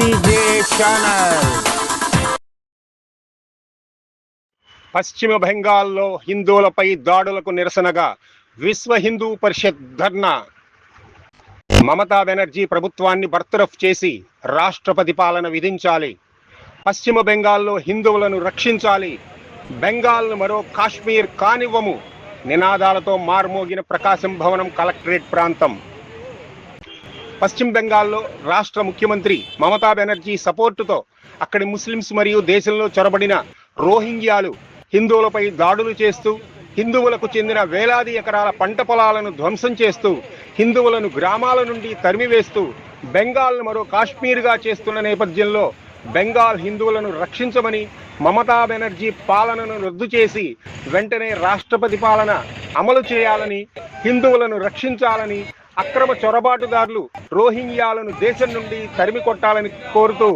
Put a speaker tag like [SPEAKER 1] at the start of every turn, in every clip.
[SPEAKER 1] Channel పశ్చిమ బెంగాల్లో హిందువులపై దాడులకు నిరసనగా విశ్వ హిందూ పరిషత్ ధర్నా. మమతా బెనర్జీ ప్రభుత్వాన్ని బర్తరఫ్ చేసి రాష్ట్రపతి పాలన విధించాలి. పశ్చిమ బెంగాల్లో హిందువులను రక్షించాలి. బెంగాల్ను మరో కాశ్మీర్ కానివ్వము. నినాదాలతో మార్మోగిన ప్రకాశం భవనం కలెక్టరేట్ ప్రాంతం. పశ్చిమ బెంగాల్లో రాష్ట్ర ముఖ్యమంత్రి మమతా బెనర్జీ సపోర్టుతో అక్కడి ముస్లిమ్స్ మరియు దేశంలో చొరబడిన రోహింగ్యాలు హిందువులపై దాడులు చేస్తూ హిందువులకు చెందిన వేలాది ఎకరాల పంట పొలాలను ధ్వంసం చేస్తూ హిందువులను గ్రామాల నుండి తరిమివేస్తూ బెంగాల్ను మరో కాశ్మీర్గా చేస్తున్న నేపథ్యంలో బెంగాల్ హిందువులను రక్షించమని మమతా బెనర్జీ పాలనను రద్దు చేసి వెంటనే రాష్ట్రపతి పాలన అమలు చేయాలని హిందువులను రక్షించాలని అక్రమ చొరబాటుదారులు రోహింగ్యాలను దేశం నుండి తరిమి కొట్టాలని కోరుతూ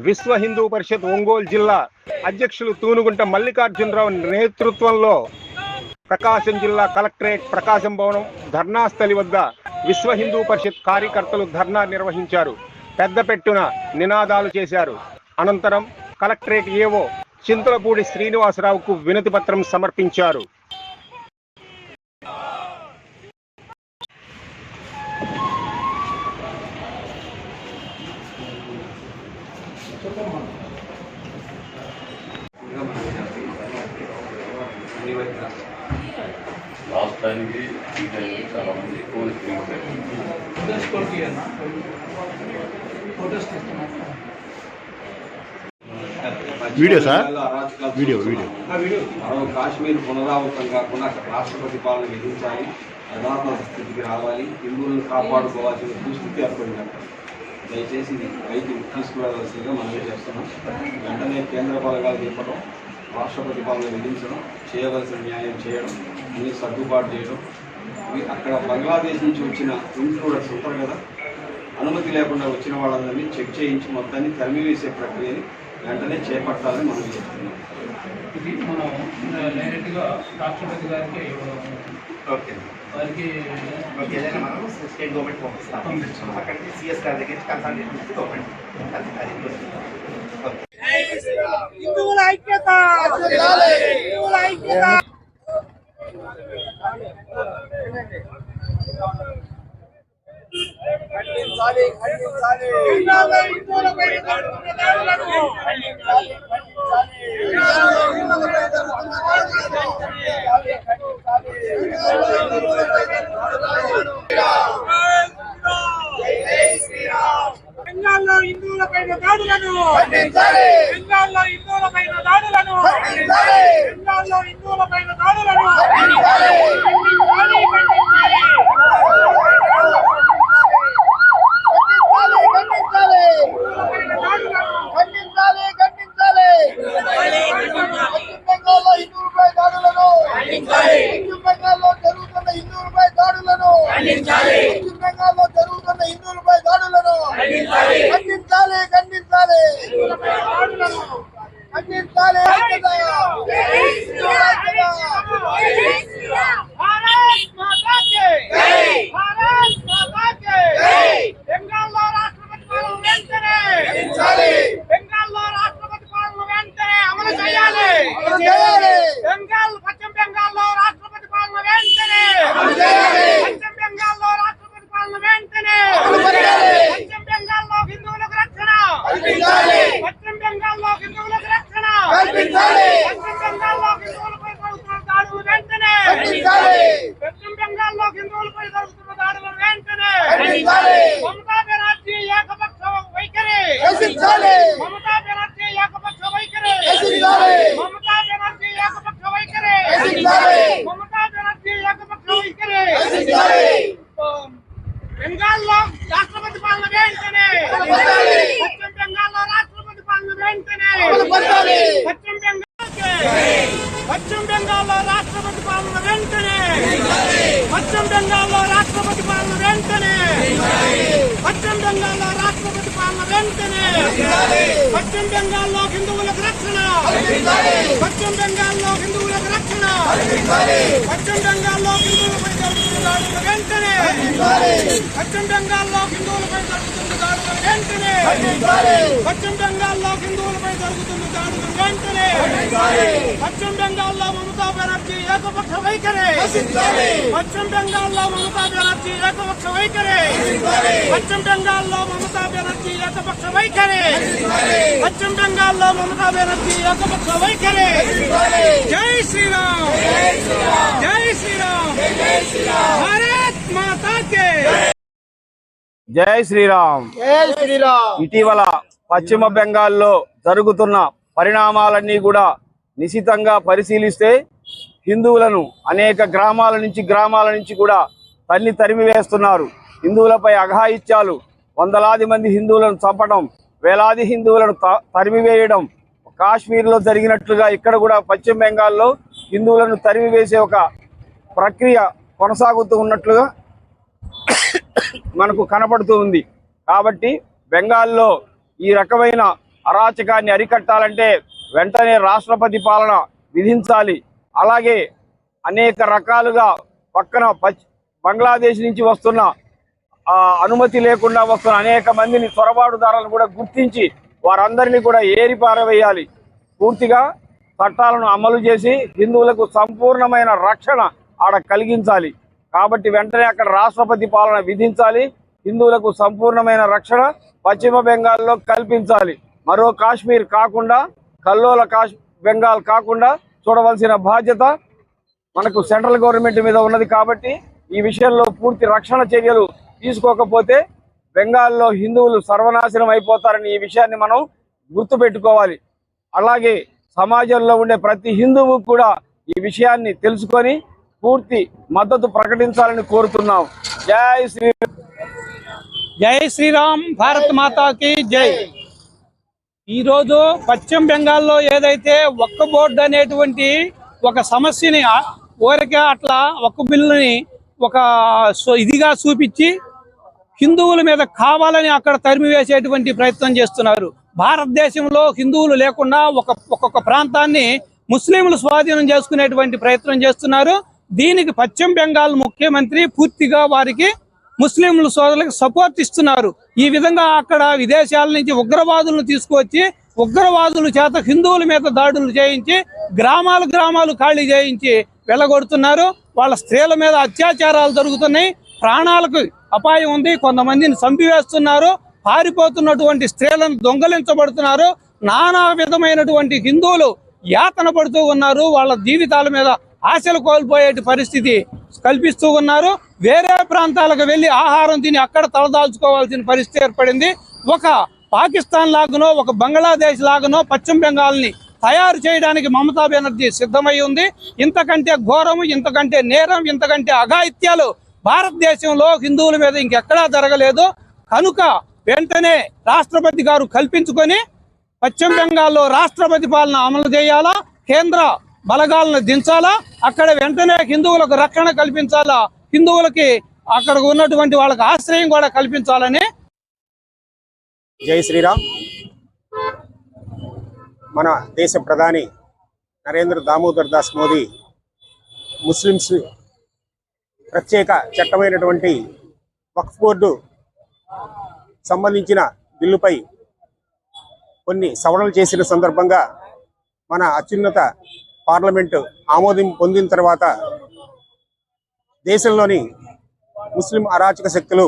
[SPEAKER 1] విశ్వ హిందూ పరిషత్ ఒంగోలు జిల్లా అధ్యక్షులు తూనుగుంట మల్లికార్జునరావు నేతృత్వంలో ప్రకాశం జిల్లా కలెక్టరేట్ ప్రకాశం భవనం ధర్నాస్థలి వద్ద విశ్వ హిందూ పరిషత్ కార్యకర్తలు ధర్నా నిర్వహించారు. పెద్ద పెట్టున నినాదాలు చేశారు. అనంతరం కలెక్టరేట్ ఏవో చింతలపూడి శ్రీనివాసరావుకు వినతి పత్రం సమర్పించారు.
[SPEAKER 2] లాస్ట్ టైంకి ఈ టైంకి చాలా మంది
[SPEAKER 3] తీస్తున్నా
[SPEAKER 1] వీడియో సార్? వీడియో. వీడియో
[SPEAKER 4] మరో కాశ్మీర్ పునరావృతం కాకుండా రాష్ట్రపతి పాలన విధించాలి యథార్థ స్థితికి రావాలి హిందువులను కాపాడుకోవాల్సిన దుస్థితి ఏర్పడింది అక్కడ దయచేసి రైతు తీసుకువెళ్ళాల్సిందిగా తీసుకువెళ్ళవలసిందిగా మనం చేస్తున్నాం. వెంటనే కేంద్ర పథకాలు తిప్పడం రాష్ట్రపతి పాలన విధించడం చేయవలసిన న్యాయం చేయడం అన్ని సర్దుబాటు చేయడం. ఇవి అక్కడ బంగ్లాదేశ్ నుంచి వచ్చిన ఇంక్లూడర్స్ ఉంటారు కదా. అనుమతి లేకుండా వచ్చిన వాళ్ళందరినీ చెక్ చేయించి మొత్తాన్ని తరిమివేసే ప్రక్రియని వెంటనే చేపట్టాలని మనం చేస్తున్నాం.
[SPEAKER 3] ఇది మనం డైరెక్ట్గా రాష్ట్రపతి గారికి
[SPEAKER 5] ఓకే
[SPEAKER 3] వారికి
[SPEAKER 5] ఓకే ఏదైనా మనం స్టేట్ గవర్నమెంట్ పంపిస్తాం
[SPEAKER 3] పంపించాం.
[SPEAKER 5] అక్కడికి సిఎస్ గారి దగ్గర కన్సల్టేట్ చేసి గవర్నమెంట్ అది అది ఓకే
[SPEAKER 6] హిందువుల ఐక్యత హిందువుల ఐక్యత బెంగాల్లో హిందువులపై జరుగుతున్న దాడులను బెంగాల్లో హిందువులపై దాడులను. బెంగాల్లో హిందువులపై దాడులను. బెంగాల్లో హిందువులపై దాడులను ఖండించాలి, ఖండించాలి. హిందువులపైన దాడులను
[SPEAKER 7] ఖండించాలి ఖండించాలి పశ్చిమ బెంగాల్లో హిందువులపై దాడులను పశ్చిమ బెంగాల్లో జరుగుతున్న హిందువులపై దాడులను పశ్చిమ బెంగాల్లో జరుగుతున్న హిందువులపై దాడులను ఖండించాలి ఖండించాలి ఖండించాలి ఐక్యత హిందువుల ఐక్యత
[SPEAKER 6] భారత్ మాతా కి భారత్ మాతా కి బెంగాల్లో రాష్ట్రపతి పాలన వెంటనే బెంగాల్లో రాష్ట్రపతి పాలన వెంటనే అమలు చేయాలి
[SPEAKER 7] అమలు చేయాలి.
[SPEAKER 6] బెంగాల్ పశ్చిమ బెంగాల్లో రాష్ట్రపతి పాలన వెంటనే
[SPEAKER 7] అమలు చేయాలి.
[SPEAKER 6] పశ్చిమ బెంగాల్లో రాష్ట్రపతి పాలన వెంటనే
[SPEAKER 7] అమలు చేయాలి.
[SPEAKER 6] పశ్చిమ బెంగాల్లో హిందువులకు రక్షణ
[SPEAKER 7] కల్పించాలి.
[SPEAKER 6] పశ్చిమ బెంగాల్లో హిందువులకు రక్షణ
[SPEAKER 7] కల్పించాలి.
[SPEAKER 6] పశ్చిమ బెంగాల్లో హిందువులపై జరుగుతున్న దాడులు వెంటనే
[SPEAKER 7] ఖండించాలి.
[SPEAKER 6] పశ్చిమ హిందువులపై జరుగుతున్న దాడులు వెంటనే. మమతా బెనర్జీ ఏకపక్ష వైఖరి. మమతా బెనర్జీ ఏకపక్ష వైఖరి
[SPEAKER 7] నశించాలి.
[SPEAKER 6] మమతా బెనర్జీ ఏకపక్ష వైఖరి
[SPEAKER 7] నశించాలి.
[SPEAKER 6] మమతా బెనర్జీ ఏకపక్ష వైఖరి
[SPEAKER 7] నశించాలి.
[SPEAKER 6] బెంగాల్లో రాష్ట్రపతి పాలన వెంటనే
[SPEAKER 7] అమలుపరచాలి.
[SPEAKER 6] పశ్చిమ బెంగాల్లో రాష్ట్రపతి పాలన వెంటనే
[SPEAKER 7] అమలుపరచాలి.
[SPEAKER 6] పశ్చిమ బెంగాల్కి పశ్చిమ బెంగాల్లో రాష్ట్రపతి పాలన వెంటనే పశ్చిమ బెంగాల్లో రాష్ట్రపతి పాలన వెంటనే పశ్చిమ బెంగాల్లో రాష్ట్రపతి పాలన వెంటనే పశ్చిమ బెంగాల్లో హిందువులకు రక్షణ. పశ్చిమ బెంగాల్లో హిందువులకు రక్షణ. పశ్చిమ బెంగాల్లో హిందువులపై జరుగుతున్న దాడులు వెంటనే. పశ్చిమ బెంగాల్లో హిందువులపై జరుగుతున్న దాడులు వెంటనే.
[SPEAKER 8] పశ్చిమ బెంగాల్లో హిందువులపై జరుగుతున్న వెంటనే! పశ్చిమ బెంగాల్లో మమతా బెనర్జీ ఏకపక్ష వైఖరి! పశ్చిమ బెంగాల్లో మమతా బెనర్జీ ఏకపక్ష వైఖరి! పశ్చిమ బెంగాల్లో మమతా బెనర్జీ ఏకపక్ష వైఖరి! పశ్చిమ బెంగాల్లో మమతా బెనర్జీ ఏకపక్ష వైఖరి! జై శ్రీరామ్! జై శ్రీరామ్! భారత్ మాతా కే
[SPEAKER 9] జై శ్రీరామ్! ఇటీవల పశ్చిమ బెంగాల్లో జరుగుతున్న పరిణామాలన్నీ కూడా నిశితంగా పరిశీలిస్తే హిందువులను అనేక గ్రామాల నుంచి గ్రామాల నుంచి కూడా తన్ని తరిమి వేస్తున్నారు హిందువులపై అఘాయిత్యాలు వందలాది మంది హిందువులను చంపడం వేలాది హిందువులను త- తరిమివేయడం కాశ్మీర్లో జరిగినట్లుగా ఇక్కడ కూడా పశ్చిమ బెంగాల్లో హిందువులను తరిమివేసే ఒక ప్రక్రియ కొనసాగుతూ ఉన్నట్లుగా మనకు కనపడుతూ ఉంది. కాబట్టి బెంగాల్లో ఈ రకమైన అరాచకాన్ని అరికట్టాలంటే వెంటనే రాష్ట్రపతి పాలన విధించాలి. అలాగే అనేక రకాలుగా పక్కన బంగ్లాదేశ్ నుంచి వస్తున్న అనుమతి లేకుండా వస్తున్న అనేక మందిని చొరబాటుదారులను కూడా గుర్తించి వారందరినీ కూడా ఏరి పారవేయాలి. పూర్తిగా చట్టాలను అమలు చేసి హిందువులకు సంపూర్ణమైన రక్షణ ఆడ కలిగించాలి. కాబట్టి వెంటనే అక్కడ రాష్ట్రపతి పాలన విధించాలి. హిందువులకు సంపూర్ణమైన రక్షణ పశ్చిమ బెంగాల్లో కల్పించాలి. మరో కాశ్మీర్ కాకుండా కల్లోల కాశ్ బెంగాల్ కాకుండా చూడవలసిన బాధ్యత మనకు సెంట్రల్ గవర్నమెంట్ మీద ఉన్నది కాబట్టి ఈ విషయంలో పూర్తి రక్షణ చర్యలు తీసుకోకపోతే బెంగాల్లో హిందువులు సర్వనాశనం అయిపోతారని ఈ విషయాన్ని మనం గుర్తుపెట్టుకోవాలి. అలాగే సమాజంలో ఉండే ప్రతి హిందువు కూడా ఈ విషయాన్ని తెలుసుకొని పూర్తి మద్దతు ప్రకటించాలని కోరుతున్నాం. జై శ్రీ
[SPEAKER 6] జై శ్రీరామ్ భారత్ మాతాకి జై. ఈరోజు పశ్చిమ బెంగాల్లో ఏదైతే ఒక్క బోర్డు అనేటువంటి ఒక సమస్యని ఊరికే అట్లా ఒక్క బిల్లుని ఒక ఇదిగా చూపించి హిందువుల మీద కావాలని అక్కడ తరిమి వేసేటువంటి ప్రయత్నం చేస్తున్నారు. భారతదేశంలో హిందువులు లేకుండా ఒక ఒక్కొక్క ప్రాంతాన్ని ముస్లింలు స్వాధీనం చేసుకునేటువంటి ప్రయత్నం చేస్తున్నారు. దీనికి పశ్చిమ బెంగాల్ ముఖ్యమంత్రి పూర్తిగా వారికి ముస్లింలు సోదరులకు సపోర్ట్ ఇస్తున్నారు. ఈ విధంగా అక్కడ విదేశాల నుంచి ఉగ్రవాదులను తీసుకువచ్చి ఉగ్రవాదుల చేత హిందువుల మీద దాడులు చేయించి గ్రామాలు గ్రామాలు ఖాళీ చేయించి వెళ్ళగొడుతున్నారు. వాళ్ళ స్త్రీల మీద అత్యాచారాలు జరుగుతున్నాయి. ప్రాణాలకు అపాయం ఉంది. కొంతమందిని చంపివేస్తున్నారు. పారిపోతున్నటువంటి స్త్రీలను దొంగలించబడుతున్నారు. నానా విధమైనటువంటి హిందువులు యాతన పడుతూ ఉన్నారు. వాళ్ళ జీవితాల మీద ఆశలు కోల్పోయే పరిస్థితి కల్పిస్తూ ఉన్నారు. వేరే ప్రాంతాలకు వెళ్ళి ఆహారం తిని అక్కడ తలదాల్చుకోవాల్సిన పరిస్థితి ఏర్పడింది. ఒక పాకిస్తాన్ లాగానో ఒక బంగ్లాదేశ్ లాగానో పశ్చిమ బెంగాల్ని తయారు చేయడానికి మమతా బెనర్జీ సిద్ధమై ఉంది. ఇంతకంటే ఘోరం ఇంతకంటే నేరం ఇంతకంటే అఘాయిత్యాలు భారతదేశంలో హిందువుల మీద ఇంకెక్కడా జరగలేదు. కనుక వెంటనే రాష్ట్రపతి గారు కల్పించుకొని పశ్చిమ బెంగాల్లో రాష్ట్రపతి పాలన అమలు చేయాలా? కేంద్ర బలగాలను దించాలా? అక్కడ వెంటనే హిందువులకు రక్షణ కల్పించాలా? హిందువులకి అక్కడ ఉన్నటువంటి వాళ్ళకి ఆశ్రయం కూడా కల్పించాలని
[SPEAKER 1] జై శ్రీరామ్. మన దేశ ప్రధాని నరేంద్ర దామోదర్ దాస్ మోదీ ముస్లిమ్స్ ప్రత్యేక చట్టమైనటువంటి వక్ఫ్ బోర్డు సంబంధించిన బిల్లుపై కొన్ని సవరణలు చేసిన సందర్భంగా మన అత్యున్నత పార్లమెంటు ఆమోదం పొందిన తర్వాత దేశంలోని ముస్లిం అరాచక శక్తులు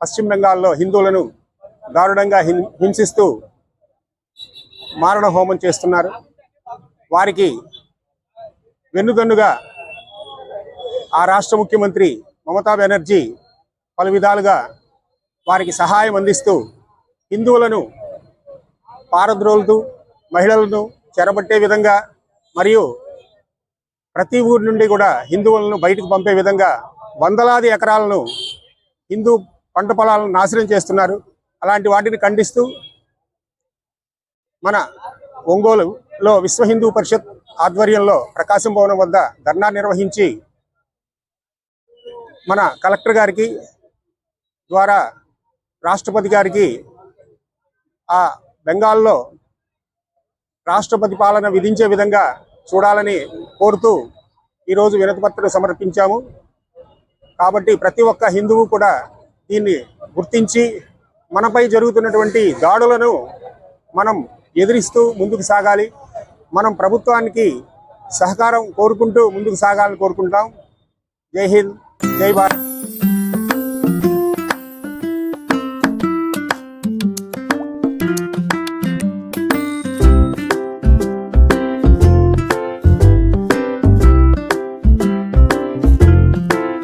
[SPEAKER 1] పశ్చిమ బెంగాల్లో హిందువులను దారుణంగా హిం- హింసిస్తూ మారణ హోమం చేస్తున్నారు. వారికి వెన్నుదన్నుగా ఆ రాష్ట్ర ముఖ్యమంత్రి మమతా బెనర్జీ పలు విధాలుగా వారికి సహాయం అందిస్తూ హిందువులను పారద్రోలుతూ మహిళలను చెరబట్టే విధంగా మరియు ప్రతి ఊరి నుండి కూడా హిందువులను బయటకు పంపే విధంగా వందలాది ఎకరాలను హిందూ పంట పొలాలను నాశనం చేస్తున్నారు. అలాంటి వాటిని ఖండిస్తూ మన ఒంగోలులో విశ్వ హిందూ పరిషత్ ఆధ్వర్యంలో ప్రకాశం భవనం వద్ద ధర్నా నిర్వహించి మన కలెక్టర్ గారికి ద్వారా రాష్ట్రపతి గారికి ఆ బెంగాల్లో రాష్ట్రపతి పాలన విధించే విధంగా చూడాలని కోరుతూ ఈరోజు వినతిపత్రం సమర్పించాము. కాబట్టి ప్రతి ఒక్క హిందువు కూడా దీన్ని గుర్తించి మనపై జరుగుతున్నటువంటి దాడులను మనం ఎదిరిస్తూ ముందుకు సాగాలి. మనం ప్రభుత్వానికి సహకారం కోరుకుంటూ ముందుకు సాగాలని కోరుకుంటాం జై హింద్ జై భారత్.